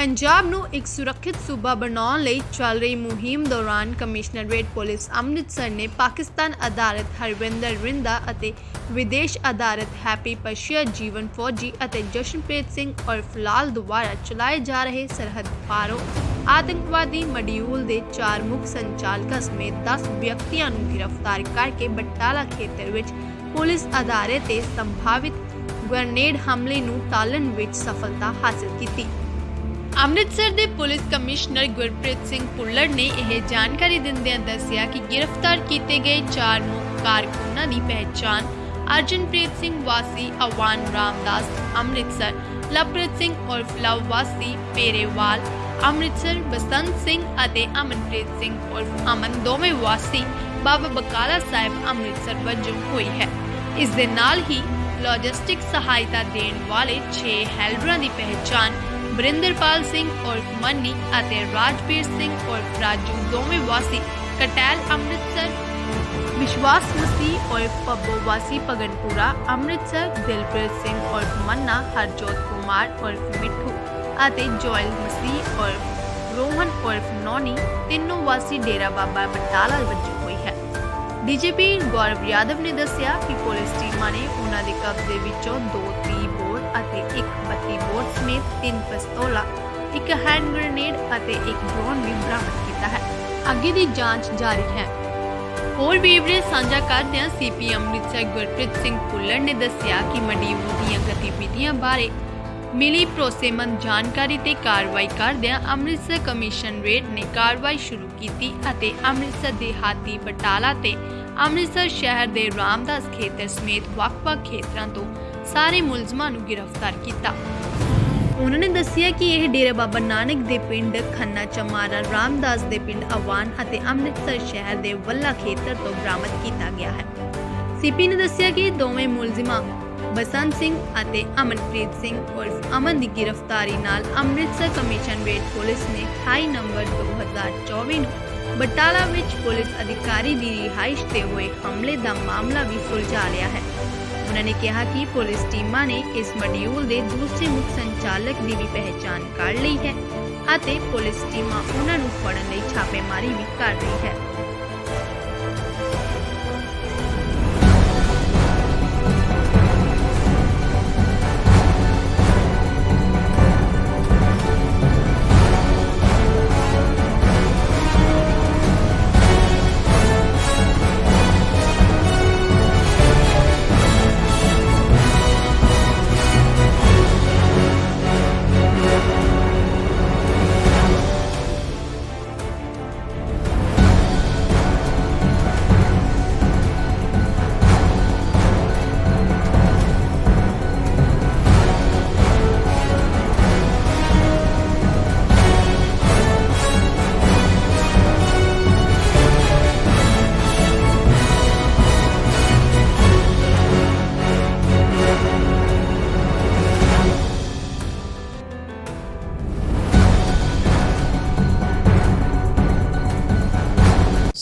ਪੰਜਾਬ ਨੂੰ ਇੱਕ ਸੁਰੱਖਿਅਤ ਸੂਬਾ ਬਣਾਉਣ ਲਈ ਚੱਲ ਰਹੀ ਮੁਹਿੰਮ ਦੌਰਾਨ ਕਮਿਸ਼ਨਰੇਟ ਪੁਲਿਸ ਅੰਮ੍ਰਿਤਸਰ ਨੇ ਪਾਕਿਸਤਾਨ ਆਧਾਰਿਤ ਹਰਵਿੰਦਰ ਰਿੰਦਾ ਅਤੇ ਵਿਦੇਸ਼ ਆਧਾਰਿਤ ਹੈਪੀ ਪਸ਼ੀਆ, ਜੀਵਨ ਫੌਜੀ ਅਤੇ ਜਸ਼ਨਪ੍ਰੀਤ ਸਿੰਘ ਉਰਫ ਲਾਲ ਦੁਆਰਾ ਚਲਾਏ ਜਾ ਰਹੇ ਸਰਹੱਦ ਪਾਰੋਂ ਆਤੰਕਵਾਦੀ ਮਡਿਊਲ ਦੇ ਚਾਰ ਮੁੱਖ ਸੰਚਾਲਕਾਂ ਸਮੇਤ 10 ਵਿਅਕਤੀਆਂ ਨੂੰ ਗ੍ਰਿਫਤਾਰ ਕਰਕੇ ਬਟਾਲਾ ਖੇਤਰ ਵਿੱਚ ਪੁਲਿਸ ਅਦਾਰੇ ਤੇ ਸੰਭਾਵਿਤ ਗ੍ਰਨੇਡ ਹਮਲੇ ਨੂੰ ਟਾਲਣ ਵਿੱਚ ਸਫਲਤਾ ਹਾਸਲ ਕੀਤੀ। ਅੰਮ੍ਰਿਤਸਰ ਦੇ ਪੁਲਿਸ ਕਮਿਸ਼ਨਰ ਗੁਰਪ੍ਰੀਤ ਸਿੰਘ ਪੁੱਲੜ ਨੇ ਇਹ ਜਾਣਕਾਰੀ ਦਿੰਦਿਆਂ ਦੱਸਿਆ ਕਿ ਗ੍ਰਿਫਤਾਰ ਕੀਤੇ ਗਏ ਚਾਰ ਮੁੱਖ ਕਾਰਕੁਨਾਂ ਦੀ ਪਹਿਚਾਣ ਅਰਜਨਪ੍ਰੀਤ ਸਿੰਘ ਵਾਸੀ, ਅਵਾਨ ਰਾਮਦਾਸ, ਅੰਮ੍ਰਿਤਸਰ, ਲਵਪ੍ਰੀਤ ਸਿੰਘ ਉਰਫ ਲਵ ਵਾਸੀ, ਪੇਰੇਵਾਲ, ਅੰਮ੍ਰਿਤਸਰ, ਬਸੰਤ ਸਿੰਘ ਅਤੇ ਅਮਨਪ੍ਰੀਤ ਸਿੰਘ ਉਰਫ ਅਮਨ, ਦੋਵੇਂ ਵਾਸੀ ਬਾਬਾ ਬਕਾਲਾ ਸਾਹਿਬ ਅੰਮ੍ਰਿਤਸਰ ਵਜੋਂ ਹੋਈ ਹੈ। ਇਸ ਦੇ ਨਾਲ ਹੀ ਲੌਜਿਸਟਿਕ ਸਹਾਇਤਾ ਦੇਣ ਵਾਲੇ 6 ਹੈਲਡਰਾਂ ਦੀ ਪਹਿਚਾਣ ਬਰਿੰਦਰਪਾਲ ਸਿੰਘ ਉਰਫ ਮੰਨੀ ਅਤੇ ਰਾਜਵੀਰ ਸਿੰਘ ਉਰਫ ਰਾਜੂ, ਦੋਵੇਂ ਵਾਸੀ ਕਟੈਲ, ਅੰਮ੍ਰਿਤਸਰ ਵਿਸ਼ਵਾਸ ਮਸੀਹ ਉਰਫ ਪੱਬੋ ਵਾਸੀ ਪਗਨਪੁਰਾ ਅੰਮ੍ਰਿਤਸਰ ਦਿਲਪ੍ਰੀਤ ਸਿੰਘ ਉਰਫ ਮੰਨਾ, ਹਰਜੋਤ ਕੁਮਾਰ ਉਰਫ ਮਿੱਠੂ ਅਤੇ ਜੋਇਲ ਮਸੀਹ ਉਰਫ ਰੋਹਨ ਉਰਫ ਨੌਨੀ, ਤਿੰਨੋਂ ਵਾਸੀ ਡੇਰਾ ਬਾਬਾ ਬਟਾਲਾ ਵਜੋਂ ਹੋਈ ਹੈ। ਡੀਜੀਪੀ ਗੌਰਵ ਯਾਦਵ ਨੇ ਦੱਸਿਆ ਕਿ ਪੁਲਿਸ ਟੀਮਾਂ ਨੇ ਉਹਨਾਂ ਦੇ ਕਬਜ਼ੇ ਵਿੱਚੋਂ ਦੋ 30 ਬੋਰ ਅਤੇ ਇੱਕ ਸਮੇਤ ਤਿੰਨ ਪਿਸਤੌਲਾਂ, ਇੱਕ ਹੈਂਡ ਗ੍ਰੇਨੇਡ ਅਤੇ ਇੱਕ ਡਰੋਨ ਵੀ ਬਰਾਮਦ ਕੀਤਾ ਹੈ। ਅੱਗੇ ਦੀ ਜਾਂਚ ਜਾਰੀ ਹੈ। ਹੋਰ ਵੀਵਰੇ ਸਾਂਝਾ ਕਰਦਿਆਂ ਸੀਪੀ ਅੰਮ੍ਰਿਤਸਰ ਗੁਰਪ੍ਰੀਤ ਸਿੰਘ ਪੁੱਲਰ ਨੇ ਦੱਸਿਆ ਕਿ ਮਡੀਊਲ ਦੀਆਂ ਗਤੀਵਿਧੀਆਂ ਬਾਰੇ ਮਿਲੀ ਭਰੋਸੇਮੰਦ ਜਾਣਕਾਰੀ ਤੇ ਕਾਰਵਾਈ ਕਰਦਿਆਂ ਅੰਮ੍ਰਿਤਸਰ ਕਮਿਸ਼ਨ ਰੇਟ ਨੇ ਕਾਰਵਾਈ ਸ਼ੁਰੂ ਕੀਤੀ ਅਤੇ ਅੰਮ੍ਰਿਤਸਰ ਦੇ ਹਾਤੀ ਬਟਾਲਾ ਤੇ ਅੰਮ੍ਰਿਤਸਰ ਸ਼ਹਿਰ ਦੇ ਰਾਮਦਾਸ ਖੇਤਰ ਸਮੇਤ ਵੱਖ-ਵੱਖ ਖੇਤਰਾਂ ਤੋਂ ਸਾਰੇ ਮੁਲਜ਼ਮਾਂ ਨੂੰ ਗ੍ਰਿਫਤਾਰ ਕੀਤਾ। ਉਹਨਾਂ ਨੇ ਦੱਸਿਆ ਕਿ ਇਹ ਡੇਰਾ ਬਾਬਾ ਨਾਨਕ ਦੇ ਪਿੰਡ ਖੰਨਾ ਚਮਾਰਾ, ਰਾਮਦਾਸ ਦੇ ਪਿੰਡ ਅਵਾਨ ਅਤੇ ਅੰਮ੍ਰਿਤਸਰ ਸ਼ਹਿਰ ਦੇ ਵੱਲਾ ਖੇਤਰ ਤੋਂ ਬਰਾਮਦ ਕੀਤਾ ਗਿਆ ਹੈ। ਸੀਪੀ ਨੇ ਦੱਸਿਆ ਕਿ ਦੋਵੇਂ ਮੁਲਜ਼ਮਾਂ ਬਸੰਤ ਸਿੰਘ ਅਤੇ ਅਮਨਪ੍ਰੀਤ ਸਿੰਘ ਉਰਫ ਅਮਨ ਦੀ ਗ੍ਰਿਫਤਾਰੀ ਨਾਲ ਅੰਮ੍ਰਿਤਸਰ ਕਮਿਸ਼ਨ ਵੇਟ ਪੁਲਿਸ ਨੇ 28 ਨਵੰਬਰ 2024 ਨੂੰ ਬਟਾਲਾ ਵਿੱਚ ਪੁਲਿਸ ਅਧਿਕਾਰੀ ਦੀ ਰਿਹਾਇਸ਼ ਤੇ ਹੋਏ ਹਮਲੇ ਦਾ ਮਾਮਲਾ ਵੀ ਸੁਲਝਾ ਲਿਆ ਹੈ। ਉਹਨਾਂ ਨੇ ਕਿਹਾ ਕਿ ਪੁਲਿਸ ਟੀਮਾਂ ਨੇ ਇਸ ਮੋਡਿਊਲ ਦੇ ਦੂਸਰੇ ਮੁੱਖ ਸੰਚਾਲਕ ਦੀ ਵੀ ਪਹਿਚਾਣ ਕਰ ਲਈ ਹੈ ਅਤੇ ਪੁਲਿਸ ਟੀਮਾਂ ਉਹਨਾਂ ਨੂੰ ਫੜਨ ਲਈ ਛਾਪੇਮਾਰੀ ਵੀ ਕਰ ਰਹੀ ਹੈ।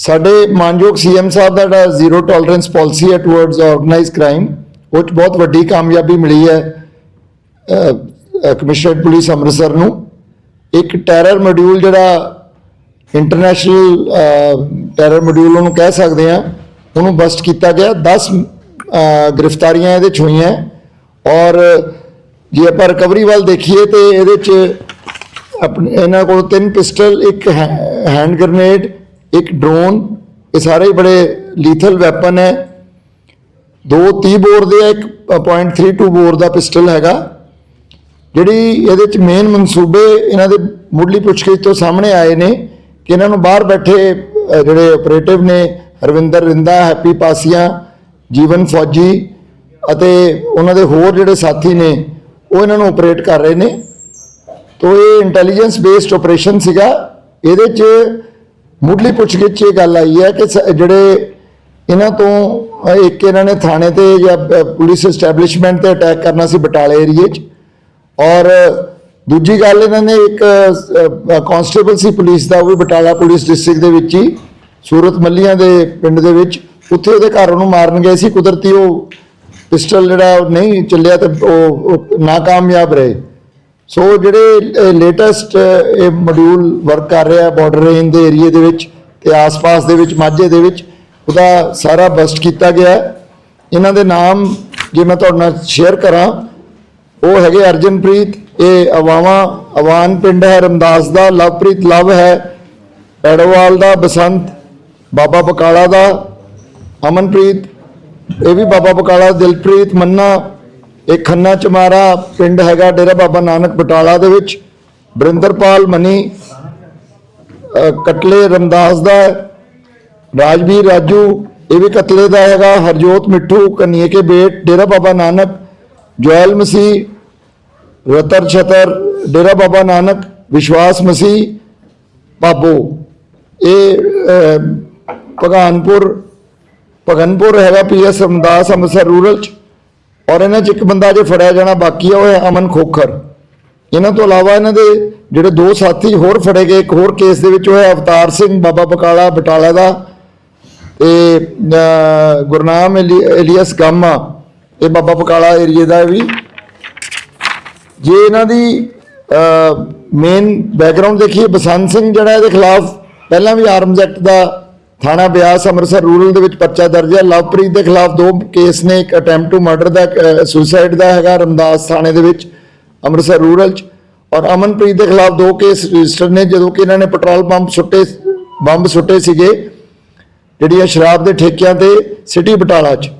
ਸਾਡੇ ਮਾਨਯੋਗ ਸੀਐਮ ਸਾਹਿਬ ਦਾ ਜਿਹੜਾ ਜ਼ੀਰੋ ਟੋਲਰੈਂਸ ਪਾਲਿਸੀ ਹੈ ਟੁਵਰਡਸ ਆਰਗੇਨਾਈਜ਼ਡ ਕ੍ਰਾਈਮ ਉਹ 'ਚ ਬਹੁਤ ਵੱਡੀ ਕਾਮਯਾਬੀ ਮਿਲੀ ਹੈ ਕਮਿਸ਼ਨਰੇਟ ਪੁਲਿਸ ਅੰਮ੍ਰਿਤਸਰ ਨੂੰ। ਇੱਕ ਟੈਰਰ ਮੋਡਿਊਲ ਜਿਹੜਾ ਇੰਟਰਨੈਸ਼ਨਲ ਟੈਰਰ ਮੋਡਿਊਲ ਉਹਨੂੰ ਕਹਿ ਸਕਦੇ ਆ ਉਹਨੂੰ ਬਸਟ ਕੀਤਾ ਗਿਆ। 10 ਗ੍ਰਿਫਤਾਰੀਆਂ ਇਹਦੇ 'ਚ ਹੋਈਆਂ। ਔਰ ਜੇ ਆਪਾਂ ਰਿਕਵਰੀ ਵੱਲ ਦੇਖੀਏ ਤੇ ਇਹਦੇ 'ਚ ਆਪਣੇ, ਇਹਨਾਂ ਕੋਲ ਤਿੰਨ ਪਿਸਟਲ, ਇੱਕ ਹੈਂਡ ਗ੍ਰਨੇਡ ਇੱਕ ਡਰੋਨ ਇਹ ਸਾਰੇ ਹੀ ਬੜੇ ਲੀਥਲ ਵੈਪਨ ਹੈ। ਦੋ 30 ਬੋਰ ਦੇ ਆ, ਇੱਕ .32 ਬੋਰ ਦਾ ਪਿਸਟਲ ਹੈਗਾ। ਜਿਹੜੀ ਇਹਦੇ ਚ ਮੇਨ ਮਨਸੂਬੇ ਇਹਨਾਂ ਦੇ ਮੁੱਢਲੀ ਪੁੱਛਗਿੱਛ ਤੋਂ ਸਾਹਮਣੇ ਆਏ ਨੇ ਕਿ ਇਹਨਾਂ ਨੂੰ ਬਾਹਰ ਬੈਠੇ ਜਿਹੜੇ ਆਪਰੇਟਿਵ ਨੇ, ਹਰਵਿੰਦਰ ਰਿੰਦਾ, ਹੈਪੀ ਪਾਸੀਆਂ, ਜੀਵਨ ਫੌਜੀ ਅਤੇ ਉਹਨਾਂ ਦੇ ਹੋਰ ਜਿਹੜੇ ਸਾਥੀ ਨੇ, ਉਹ ਇਹਨਾਂ ਨੂੰ ਆਪਰੇਟ ਕਰ ਰਹੇ ਨੇ। ਤੋ ਇਹ ਇੰਟੈਲੀਜੈਂਸ ਬੇਸਡ ਆਪਰੇਸ਼ਨ ਸੀਗਾ। ਇਹਦੇ ਚ ਮੁੱਢਲੀ ਪੁੱਛਗਿੱਛ ਇਹ ਗੱਲ ਆਈ ਹੈ ਕਿ ਸ- ਜਿਹੜੇ ਇਹਨਾਂ ਤੋਂ ਅਹ, ਇੱਕ ਇਹਨਾਂ ਨੇ ਥਾਣੇ ਤੇ ਜਾਂ ਅਹ, ਪੁਲਿਸ ਐਸਟੈਬਲਿਸ਼ਮੈਂਟ ਤੇ ਅਟੈਕ ਕਰਨਾ ਸੀ ਬਟਾਲੇ ਏਰੀਏ 'ਚ ਔਰ ਦੂਜੀ ਗੱਲ ਇਹਨਾਂ ਨੇ ਇੱਕ ਕਾਂਸਟੇਬਲ ਸੀ ਪੁਲਿਸ ਦਾ ਉਹ ਵੀ ਬਟਾਲਾ ਪੁਲਿਸ ਡਿਸਟ੍ਰਿਕਟ ਦੇ ਵਿੱਚ ਹੀ ਸੂਰਤ ਮੱਲੀਆਂ ਦੇ ਪਿੰਡ ਦੇ ਵਿੱਚ ਉੱਥੇ ਉਹਦੇ ਘਰ ਉਹਨੂੰ ਮਾਰਨ ਗਏ ਸੀ ਕੁਦਰਤੀ ਉਹ ਪਿਸਟਲ ਜਿਹੜਾ ਉਹ ਨਹੀਂ ਚੱਲਿਆ ਤੇ ਉਹ ਉਹ ਨਾਕਾਮਯਾਬ ਰਹੇ। ਸੋ ਜਿਹੜੇ ਲੇਟੈਸਟ ਇਹ ਮੋਡਿਊਲ ਵਰਕ ਕਰ ਰਿਹਾ ਬਾਰਡਰ ਰੇਂਜ ਦੇ ਏਰੀਏ ਦੇ ਵਿੱਚ ਤੇ ਆਸ-ਪਾਸ ਦੇ ਵਿੱਚ, ਮਾਝੇ ਦੇ ਵਿੱਚ, ਉਹਦਾ ਸਾਰਾ ਬਸਟ ਕੀਤਾ ਗਿਆ ਇਹਨਾਂ ਦੇ ਨਾਮ ਜੇ ਮੈਂ ਤੁਹਾਡੇ ਨਾਲ ਸ਼ੇਅਰ ਕਰਾਂ, ਉਹ ਹੈਗੇ ਅਰਜਨਪ੍ਰੀਤ, ਇਹ ਅਵਾਵਾ, ਅਵਾਨ ਪਿੰਡ ਹੈ, ਰਮਦਾਸ ਦਾ, ਲਵਪ੍ਰੀਤ ਲਵ ਹੈ, ਪੈੜੋਵਾਲ ਦਾ, ਬਸੰਤ, ਬਾਬਾ ਬਕਾਲਾ ਦਾ, ਅਮਨਪ੍ਰੀਤ, ਇਹ ਵੀ ਬਾਬਾ ਬਕਾਲਾ, ਦਿਲਪ੍ਰੀਤ, ਮੰਨਾ ਇਹ ਖੰਨਾ ਚਮਾਰਾ ਪਿੰਡ ਹੈਗਾ ਡੇਰਾ ਬਾਬਾ ਨਾਨਕ ਬਟਾਲਾ ਦੇ ਵਿੱਚ। ਬਰਿੰਦਰਪਾਲ ਮਨੀ ਕਟਲੇ ਰਮਦਾਸ ਦਾ ਰਾਜਵੀਰ ਰਾਜੂ ਇਹ ਵੀ ਕਤਲੇ ਦਾ ਹੈਗਾ। ਹਰਜੋਤ ਮਿੱਠੂ ਕਨੀਏ ਕੇ ਬੇਟ ਡੇਰਾ ਬਾਬਾ ਨਾਨਕ ਜੋਇਲ ਮਸੀਹ ਰਤਰ ਛਤਰ ਡੇਰਾ ਬਾਬਾ ਨਾਨਕ ਵਿਸ਼ਵਾਸ ਮਸੀਹ ਬਾਬੋ। ਇਹ ਅਹ, ਭਗਾਨਪੁਰ ਭਗਨਪੁਰ ਹੈਗਾ ਪੀਐਸ ਰਮਦਾਸ ਅੰਮ੍ਰਿਤਸਰ ਰੂਰਲ ਚ। ਔਰ ਇਹਨਾਂ ਚ ਇੱਕ ਬੰਦਾ ਜੇ ਫੜਿਆ ਜਾਣਾ ਬਾਕੀ ਆ, ਉਹ ਹੈ ਅਮਨ ਖੋਖਰ। ਇਹਨਾਂ ਤੋਂ ਇਲਾਵਾ ਇਹਨਾਂ ਦੇ ਜਿਹੜੇ ਦੋ ਸਾਥੀ ਹੋਰ ਫੜੇ ਗਏ, ਇੱਕ ਹੋਰ ਕੇਸ ਦੇ ਵਿੱਚ ਉਹ ਹੈ ਅਵਤਾਰ ਸਿੰਘ, ਬਾਬਾ ਬਕਾਲਾ ਬਟਾਲਾ ਦਾ ਤੇ ਗੁਰਨਾਮ ਇਲੀ- ਇਲੀਅਸ ਗਾਮਾ। ਇਹ ਬਾਬਾ ਬਕਾਲਾ ਏਰੀਏ ਦਾ ਵੀ। ਜੇ ਇਹਨਾਂ ਦੀ ਮੇਨ ਬੈਕਗ੍ਰਾਉਂਡ ਦੇਖੀਏ, ਬਸੰਤ ਸਿੰਘ ਜਿਹੜਾ ਇਹਦੇ ਖਿਲਾਫ ਪਹਿਲਾਂ ਵੀ ਆਰਮਜ਼ ਐਕਟ ਦਾ ਥਾਣਾ ਬਿਆਸ ਅੰਮ੍ਰਿਤਸਰ ਰੂਰਲ ਦੇ ਵਿੱਚ ਪਰਚਾ ਦਰਜ ਹੈ। ਲਵਪ੍ਰੀਤ ਦੇ ਖਿਲਾਫ ਦੋ ਕੇਸ ਨੇ। ਇੱਕ ਅਟੈਂਪਟ ਟੂ ਮਰਡਰ ਦਾ ਸੁਸਾਈਡ ਦਾ ਹੈਗਾ ਰਮਦਾਸ ਥਾਣੇ ਦੇ ਵਿੱਚ, ਅੰਮ੍ਰਿਤਸਰ ਰੂਰਲ ਚ। ਔਰ ਅਮਨਪ੍ਰੀਤ ਦੇ ਖਿਲਾਫ ਦੋ ਕੇਸ ਰਜਿਸਟਰ ਨੇ, ਜਦੋਂ ਕਿ ਇਹਨਾਂ ਨੇ ਪੈਟਰੋਲ ਪੰਪ ਸੁੱਟੇ, ਬੰਬ ਸੁੱਟੇ ਸੀਗੇ, ਜਿਹੜੀਆਂ ਸ਼ਰਾਬ ਦੇ ਠੇਕਿਆਂ ਤੇ ਸਿਟੀ ਬਟਾਲਾ ਚ।